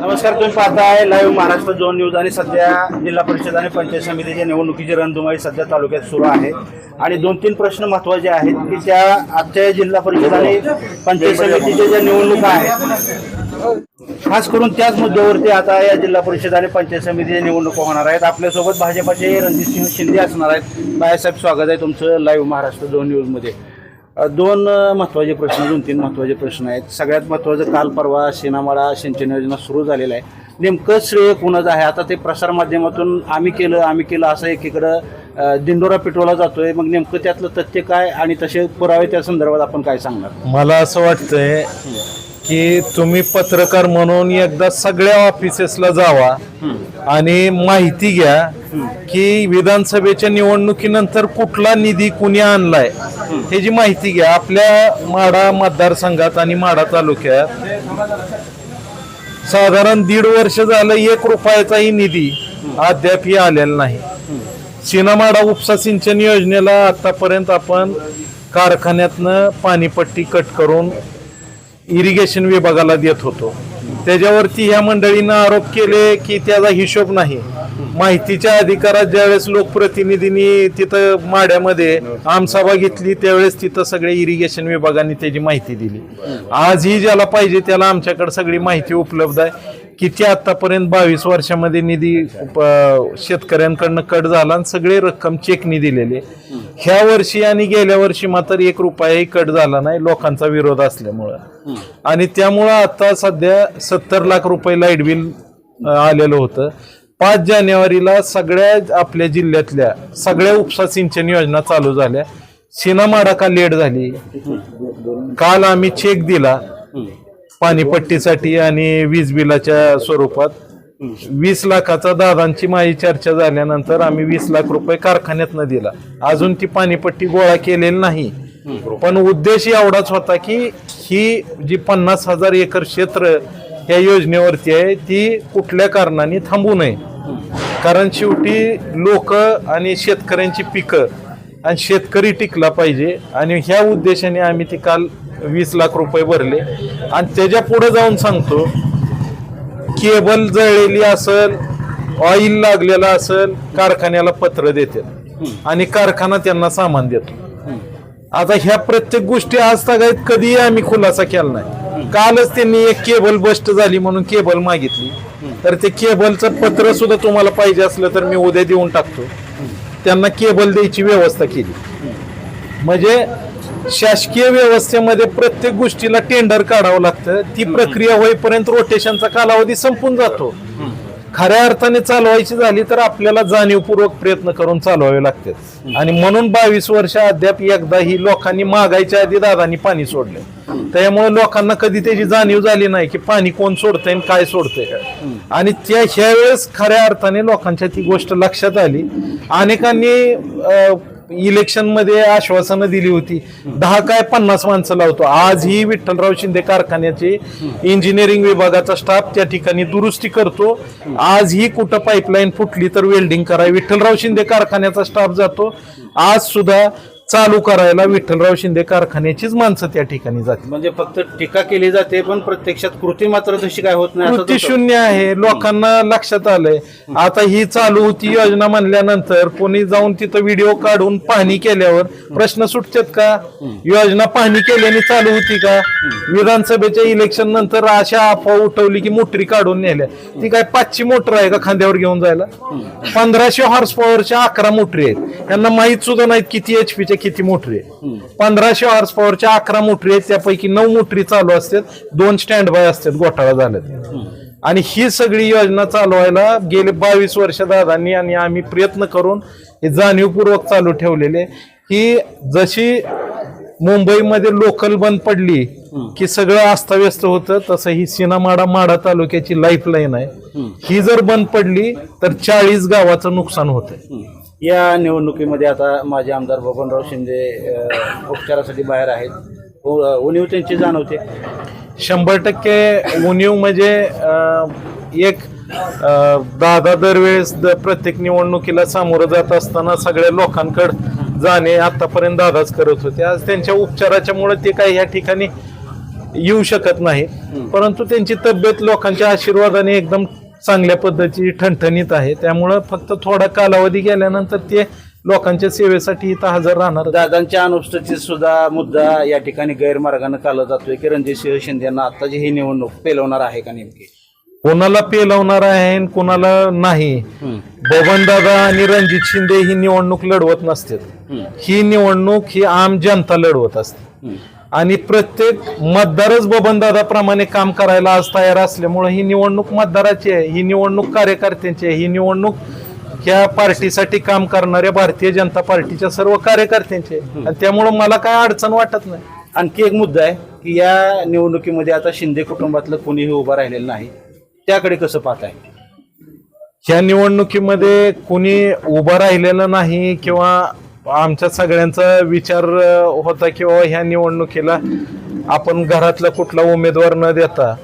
नमस्कार तुम्ही पाहताय लाईव्ह महाराष्ट्र झोन न्यूज आणि सध्या जिल्हा परिषद आणि पंचायत समितीच्या निवडणुकीची रणधुमाळी सध्या तालुक्यात सुरू आहे. आणि दोन तीन प्रश्न महत्त्वाचे आहेत की त्या आजच्या जिल्हा परिषद आणि पंचायत समितीच्या ज्या निवडणुका आहेत खास करून त्याच मुद्द्यावरती आता या जिल्हा परिषद आणि पंचायत समितीच्या निवडणुका होणार आहेत. आपल्यासोबत भाजपाचे रणजितसिंह शिंदे असणार आहेत. बाळासाहेब स्वागत आहे तुमचं लाईव्ह महाराष्ट्र झोन न्यूजमध्ये दोन महत्त्वाचे प्रश्न दोन तीन महत्त्वाचे प्रश्न आहेत. सगळ्यात महत्त्वाचं काल परवा सिनामाळा सिंचन योजना सुरू झालेलं आहे. नेमकं श्रेय कुणाचं आहे? आता ते प्रसारमाध्यमातून आम्ही केलं आम्ही केलं असं एकीकडं दिंडोरा पेटवला जातोय. मग नेमकं त्यातलं तथ्य काय? आणि तसे पुरावे त्या संदर्भात आपण काय सांगणार? मला असं वाटतंय की तुम्ही पत्रकार म्हणून एकदा सगळ्या ऑफिसेसला जावा आणि माहिती घ्या की विधानसभेच्या निवडणुकीनंतर कुठला निधी कुणी आणलाय ह्याची माहिती घ्या. आपल्या माडा मतदारसंघात आणि माडा तालुक्यात साधारण दीड वर्ष झालं एक रुपयाचाही निधी अद्यापही आलेला नाही. सिनामाडा उपसा सिंचन योजनेला आतापर्यंत आपण कारखान्यातनं पाणीपट्टी कट करून इरिगेशन विभागाला देत होतो. त्याच्यावरती ह्या मंडळीनं आरोप केले की त्याचा हिशोब नाही. माहितीच्या अधिकारात ज्यावेळेस लोकप्रतिनिधींनी तिथं माड्यामध्ये आमसभा घेतली त्यावेळेस तिथं सगळे इरिगेशन विभागाने त्याची माहिती दिली. आजही ज्याला पाहिजे त्याला आमच्याकडे सगळी माहिती उपलब्ध आहे. किती आतापर्यंत बावीस वर्षामध्ये निधी शेतकऱ्यांकडनं कट झाला आणि सगळे रक्कम चेकनी दिलेले ह्या वर्षी आणि गेल्या वर्षी मात्र एक रुपयाही कट झाला नाही लोकांचा विरोध असल्यामुळं. आणि त्यामुळं आता सध्या सत्तर लाख रुपये लाइट बिल आलेलं होतं. पाच जानेवारीला सगळ्या आपल्या जिल्ह्यातल्या सगळ्या उपसा सिंचन योजना चालू झाल्या. सिनामाडा का लेट झाली. काल आम्ही चेक दिला. पाणीपट्टीसाठी आणि वीज बिलाच्या स्वरूपात. वीस लाखाचा दादांची माझी चर्चा झाल्यानंतर आम्ही वीस लाख रुपये कारखान्यातनं दिला. अजून ती पाणीपट्टी गोळा केलेली नाही. पण उद्देश एवढाच होता की ही जी पन्नास हजार एकर क्षेत्र या योजनेवरती आहे ती कुठल्या कारणाने थांबू नये. कारण शेवटी लोक आणि शेतकऱ्यांची पिकं आणि शेतकरी टिकला पाहिजे. आणि ह्या उद्देशाने आम्ही ते काल वीस लाख रुपये भरले. आणि त्याच्या पुढे जाऊन सांगतो केबल जळलेली असेल ऑइल लागलेला असेल कारखान्याला पत्र देते आणि कारखाना त्यांना सामान देतो. आता ह्या प्रत्येक गोष्टी आज तागायत कधीही आम्ही खुलासा केला नाही. कालच त्यांनी एक केबल बस्ट झाली म्हणून केबल मागितली. तर ते केबलचं पत्र सुद्धा तुम्हाला पाहिजे असलं तर मी उद्या देऊन टाकतो. त्यांना केबल द्यायची व्यवस्था केली. म्हणजे शासकीय व्यवस्थेमध्ये प्रत्येक गोष्टीला टेंडर काढावं लागतं. ती प्रक्रिया होईपर्यंत रोटेशनचा कालावधी संपून जातो. खऱ्या अर्थाने चालवायची झाली तर आपल्याला जाणीवपूर्वक प्रयत्न करून चालवावे लागते आणि म्हणून बावीस वर्ष अद्याप एकदा ही लोकांनी मागायच्या आधी दादांनी पाणी सोडले त्यामुळे लोकांना कधी त्याची जाणीव झाली नाही की पाणी कोण सोडतंय आणि काय सोडतंय. आणि त्या ह्या वेळेस खऱ्या अर्थाने लोकांच्या ती गोष्ट लक्षात आली. अनेकांनी इलेक्शनमध्ये आश्वासनं दिली होती. दहा काय पन्नास माणसं लावतो. आज ही विठ्ठलराव शिंदे कारखान्याचे इंजिनिअरिंग विभागाचा स्टाफ त्या ठिकाणी दुरुस्ती करतो. आज ही कुठं पाईपलाईन फुटली तर वेल्डिंग कराय विठ्ठलराव शिंदे कारखान्याचा स्टाफ जातो. आज सुद्धा चालू करायला विठ्ठलराव शिंदे कारखान्याचीच माणसं त्या ठिकाणी जाते म्हणजे फक्त टीका केली जाते पण प्रत्यक्षात कृती मात्र तशी काय होत नाही कृती. शून्य आहे लोकांना लक्षात आलंय. आता ही चालू होती योजना म्हणल्यानंतर कोणी जाऊन तिथं व्हिडिओ काढून पाहणी केल्यावर प्रश्न सुटतात का? योजना पाहणी केल्याने चालू होती का? विधानसभेच्या इलेक्शन नंतर अशा अफवा उठवली की मोटरी काढून नेल्या. ती काय पाचशे मोटर आहे का खांद्यावर घेऊन जायला? पंधराशे हॉर्स पॉवरच्या अकरा मोटरी आहेत. त्यांना माहीत सुद्धा नाहीत किती एच पीच्या किती मोटरी आहे? पंधराशे हॉर्स पॉवरच्या अकरा मोटरी आहेत त्यापैकी नऊ मोटरी चालू असतात दोन स्टँड बाय असतात घोटाळा झाल्यात आणि ही सगळी योजना चालवायला गेले बावीस वर्ष दादांनी आणि आम्ही प्रयत्न करून हे जाणीवपूर्वक चालू ठेवलेले ही जशी मुंबईमध्ये लोकल बंद पडली की सगळं अस्ताव्यस्त होतं तसं ही सिनामाडा माडा तालुक्याची लाईफलाईन आहे. ही जर बंद पडली तर चाळीस गावाचं नुकसान होतं या निवडणुकीमध्ये आता माझे आमदार बबनराव शिंदे उपचारासाठी बाहेर आहेत. उणीव त्यांची जाणवते. शंभर टक्के उणीव म्हणजे एक दादा दरवेळेस द- प्रत्येक निवडणुकीला सामोरं जात असताना सगळ्या लोकांकडे जाणे आतापर्यंत दादाच करत होते. आज त्यांच्या उपचाराच्या मुळे ते काही या ठिकाणी येऊ शकत नाही. परंतु त्यांची तब्येत लोकांच्या आशीर्वादाने एकदम चांगल्या पद्धतीची ठणठणीत आहे. त्यामुळं फक्त थोडा कालावधी गेल्यानंतर ते लोकांच्या सेवेसाठी इथं हजर राहणार. दादांच्या अनुष्ठित सुद्धा मुद्दा या ठिकाणी गैरमार्गाने काढला जातोय. की रणजितसिंह शिंदे यांना आताची ही निवडणूक पेलवणार आहे का नेमकी? कोणाला पेलवणार आहे आणि कोणाला नाही? बबन दादा आणि रणजित शिंदे ही निवडणूक लढवत नसतात ही निवडणूक ही आम जनता लढवत असते. आणि प्रत्येक मतदारच बबनदादाप्रमाणे काम करायला आज तयार असल्यामुळे ही निवडणूक मतदाराची आहे ही निवडणूक कार्यकर्त्यांची आहे ही निवडणूक ह्या पार्टीसाठी काम करणाऱ्या भारतीय जनता पार्टीच्या सर्व कार्यकर्त्यांची आहे. आणि त्यामुळे मला काय अडचण वाटत नाही. आणखी एक मुद्दा आहे की या निवडणुकीमध्ये आता शिंदे कुटुंबातलं कोणीही उभं राहिलेलं नाही. त्याकडे कसं पाहताय? ह्या निवडणुकीमध्ये कुणी उभं राहिलेलं नाही किंवा आमच्या सगळ्यांचा विचार होता किंवा ह्या निवडणुकीला आपण घरातला कुठला उमेदवार न देता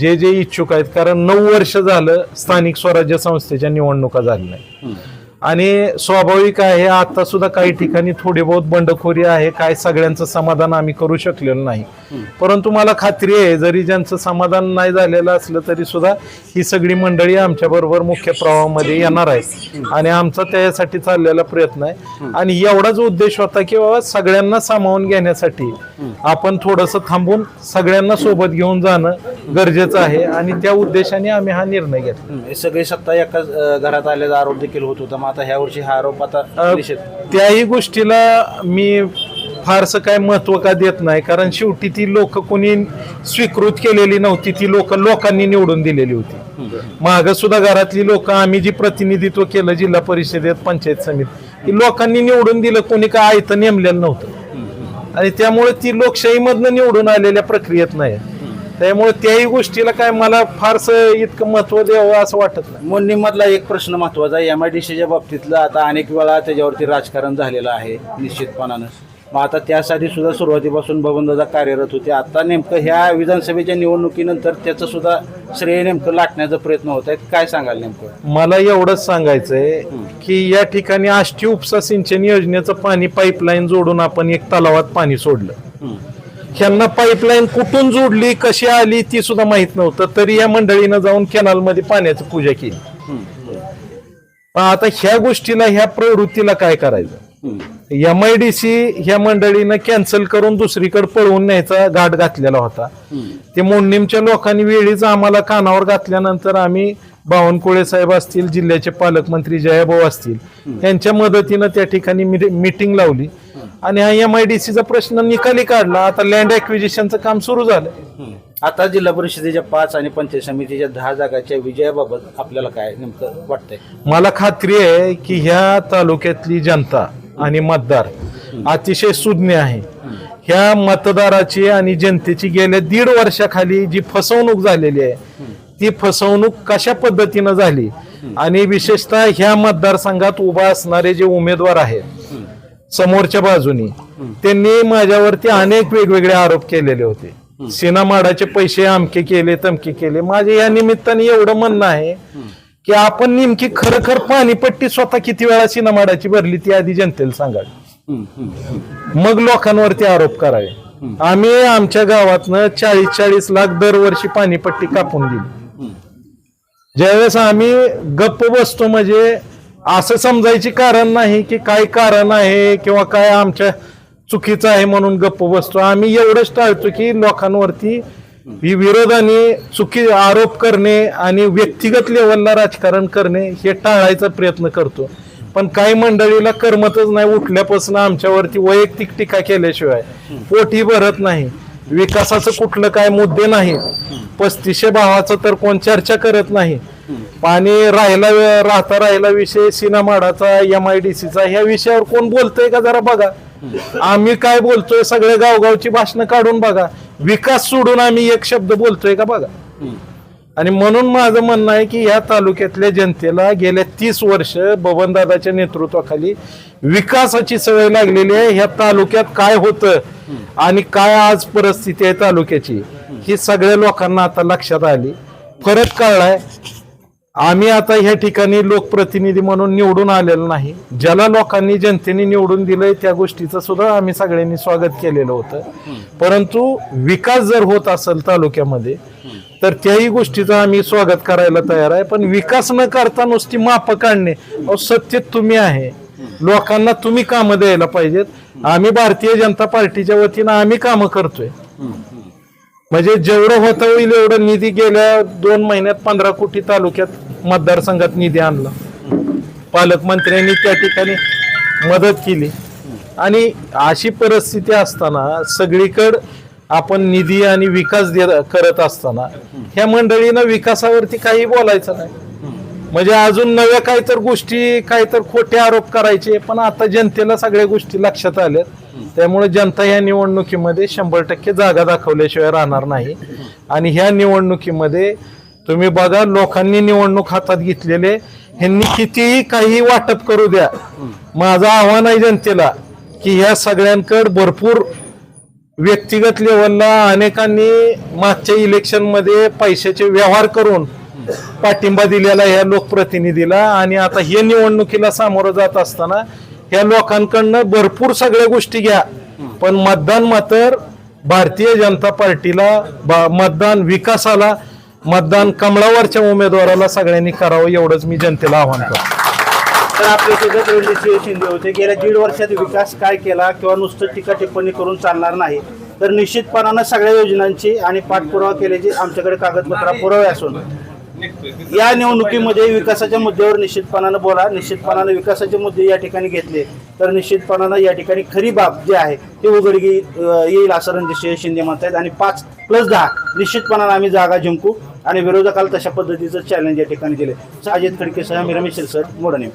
जे जे इच्छुक आहेत कारण नऊ वर्ष झालं स्थानिक स्वराज्य संस्थेच्या निवडणुका झाल्या नाही आणि स्वाभाविक आहे आता सुद्धा काही ठिकाणी थोडी बहुत बंडखोरी आहे काय सगळ्यांचं समाधान आम्ही करू शकलेलो नाही. परंतु मला खात्री आहे जरी ज्यांचं समाधान नाही झालेलं असलं तरी सुद्धा ही सगळी मंडळी आमच्या बरोबर मुख्य प्रवाहामध्ये येणार आहे आणि आमचा त्यासाठी चाललेला प्रयत्न आहे. आणि एवढाच उद्देश होता की बाबा सगळ्यांना सामावून घेण्यासाठी आपण थोडस थांबून सगळ्यांना सोबत घेऊन जाणं गरजेचं आहे आणि त्या उद्देशाने आम्ही हा निर्णय घेतला. हं, हे सगळी सत्ता एकाच अं, घरात आल्याचा आरोप देखील होत होता मग आता ह्या वर्षी हा आरोप आता अ, निषेध. त्याही गोष्टीला मी फारसं काय महत्त्व का देत नाही कारण शेवटी ती लोक कोणी स्वीकृत केलेली नव्हती ती लोक लोकांनी निवडून दिलेली होती. माग सुद्धा घरातली लोक आम्ही जी प्रतिनिधित्व केलं जिल्हा परिषदेत पंचायत समिती ती लोकांनी निवडून दिलं कोणी काय आयतं नेमलेलं नव्हतं. आणि त्यामुळे ती लोकशाहीमधनं निवडून आलेल्या प्रक्रियेत नाही. त्यामुळे त्याही गोष्टीला काय मला फारसं इतकं महत्त्व द्यावं असं वाटत नाही. मोडणीमधला एक प्रश्न महत्त्वाचा एम आय डी सीच्या बाबतीतलं आता अनेक वेळा त्याच्यावरती राजकारण झालेलं आहे निश्चितपणानं. मग आता त्यासाठी सुद्धा सुरुवातीपासून बबनदादा कार्यरत होते. आता नेमकं ह्या विधानसभेच्या निवडणुकीनंतर त्याचं सुद्धा श्रेय नेमकं लाटण्याचा प्रयत्न होत आहे काय सांगाल नेमकं? मला एवढंच सांगायचंय की या ठिकाणी आष्टी उपसा सिंचन योजनेचं पाणी पाईपलाईन जोडून आपण एक तलावात पाणी सोडलं. ह्यांना पाईपलाईन कुठून जोडली कशी आली ती सुद्धा माहीत नव्हतं. तरी या मंडळीनं जाऊन कॅनलमध्ये पाण्याची पूजा केली. पण आता ह्या गोष्टीला ह्या प्रवृत्तीला काय करायचं? एम आय डी सी ह्या मंडळीनं कॅन्सल करून दुसरीकडे पळवून न्यायचा घाट घातलेला होता. ते मोडणीमच्या लोकांनी वेळीच आम्हाला कानावर घातल्यानंतर आम्ही बावनकुळे साहेब असतील जिल्ह्याचे पालकमंत्री जयाभाऊ असतील यांच्या मदतीनं त्या ठिकाणी मिटिंग लावली. आणि हा एम आय डी सीचा प्रश्न निकाली काढला. आता लँड ऍक्विजिशनचं काम सुरू झालं आता जिल्हा परिषदेच्या पाच आणि पंचायत समितीच्या दहा जागाच्या विजयाबाबत आपल्याला काय नेमकं वाटतंय? मला खात्री आहे की ह्या तालुक्यातली जनता आणि मतदार अतिशय सुज्ञ आहे. ह्या मतदाराची आणि जनतेची गेल्या दीड वर्षाखाली जी फसवणूक झालेली आहे ती फसवणूक कशा पद्धतीनं झाली? आणि विशेषतः ह्या मतदारसंघात उभा असणारे जे उमेदवार आहेत समोरच्या बाजूनी त्यांनी माझ्यावरती अनेक वेगवेगळे आरोप केलेले होते. सिनामाडाचे पैसे अमके केले तमके केले. माझे या निमित्ताने एवढं म्हणणं आहे की आपण नेमकी खरखर पाणीपट्टी स्वतः किती वेळा सिनामाडाची भरली ती आधी जनतेला सांगावी मग लोकांवरती आरोप करावे. आम्ही आमच्या गावातनं चाळीस चाळीस लाख दरवर्षी पाणीपट्टी कापून दिली. ज्यावेळेस आम्ही गप्प बसतो म्हणजे असं समजायची कारण नाही की काय कारण आहे किंवा काय आमच्या चुकीचं आहे म्हणून गप्प बसतो. आम्ही एवढंच टाळतो की लोकांवरती ही विरोधाने चुकी आरोप करणे आणि व्यक्तिगत लेवलला राजकारण करणे हे टाळायचा प्रयत्न करतो. पण काही मंडळीला करमतच नाही उठल्यापासून आमच्यावरती वैयक्तिक टीका केल्याशिवाय पोटी भरत नाही. विकासाचं कुठलं काय मुद्दे नाही. पस्तीसशे भावाचं तर कोण चर्चा करत नाही. पाणी राहिला राहता राहिला विषय सिनामाडाचा एम आय डी सीचा ह्या विषयावर कोण बोलतोय का जरा बघा. आम्ही काय बोलतोय सगळे गावगावची भाषणं काढून बघा. विकास सोडून आम्ही एक शब्द बोलतोय का बघा. आणि म्हणून माझं म्हणणं आहे की या तालुक्यातल्या जनतेला गेल्या तीस वर्ष बबनदादाच्या नेतृत्वाखाली विकासाची सवय लागलेली आहे. ह्या तालुक्यात काय होतं? आणि काय आज परिस्थिती आहे तालुक्याची ही सगळ्या लोकांना आता लक्षात आली. फरक कळलाय. आम्ही आता ह्या ठिकाणी लोकप्रतिनिधी म्हणून निवडून आलेलो नाही. ज्याला लोकांनी जनतेने निवडून दिलंय त्या गोष्टीचं सुद्धा आम्ही सगळ्यांनी स्वागत केलेलं होतं. परंतु विकास जर होत असेल तालुक्यामध्ये तर त्याही गोष्टीचं आम्ही स्वागत करायला तयार आहे. पण विकास न करता नुसती माप काढणे अहो सत्तेत तुम्ही आहे. लोकांना तुम्ही कामं द्यायला पाहिजेत. आम्ही भारतीय जनता पार्टीच्या वतीनं आम्ही कामं करतोय. म्हणजे जेवढं होता होईल एवढं निधी गेल्या दोन महिन्यात पंधरा कोटी तालुक्यात मतदारसंघात निधी आणला. पालकमंत्र्यांनी त्या ठिकाणी मदत केली. आणि अशी परिस्थिती असताना सगळीकडं आपण निधी आणि विकास दे- करत असताना ह्या मंडळीनं विकासावरती काही बोलायचं नाही. म्हणजे अजून नव्या काही तर गोष्टी काही तर खोटे आरोप करायचे पण आता जनतेला सगळ्या गोष्टी लक्षात आल्यात. त्यामुळे जनता या निवडणुकीमध्ये शंभर टक्के जागा दाखवल्याशिवाय राहणार नाही. आणि ह्या निवडणुकीमध्ये तुम्ही बघा लोकांनी निवडणूक हातात घेतलेले ह्यांनी कितीही काही वाटप करू द्या. माझं आव्हान आहे जनतेला की ह्या सगळ्यांकडे भरपूर व्यक्तिगत लेवलला अनेकांनी मागच्या इलेक्शनमध्ये पैशाचे व्यवहार करून पाठिंबा दिलेला ह्या लोकप्रतिनिधीला. आणि आता हे निवडणुकीला सामोरं जात असताना ह्या लोकांकडनं भरपूर सगळ्या गोष्टी घ्या. पण मतदान मात्र भारतीय जनता पार्टीला मतदान विकासाला मतदान कमळावरच्या उमेदवाराला सगळ्यांनी करावं एवढंच मी जनतेला आव्हान करतो. तर आपले सोबत रणजितसिंह शिंदे होते. गेल्या दीड वर्षात विकास काय केला किंवा नुसतं टीका टिप्पणी करून चालणार नाही. तर निश्चितपणानं सगळ्या योजनांची आणि पाठपुरावा केल्याची आमच्याकडे कागदपत्र पुरावे असून या निवडणुकीमध्ये विकासाच्या मुद्द्यावर निश्चितपणानं बोला. निश्चितपणानं विकासाचे मुद्दे या ठिकाणी घेतले. तर निश्चितपणानं या ठिकाणी खरी बाब जी आहे ती उघडगी येईल असं रणजित शिंदे म्हणतायत. आणि पाच प्लस दहा निश्चितपणानं आम्ही जागा जिंकू आणि विरोधकाला तशा पद्धतीचं चॅलेंज या ठिकाणी दिले. अजित खडके सह मी रमेश सर मोडणे.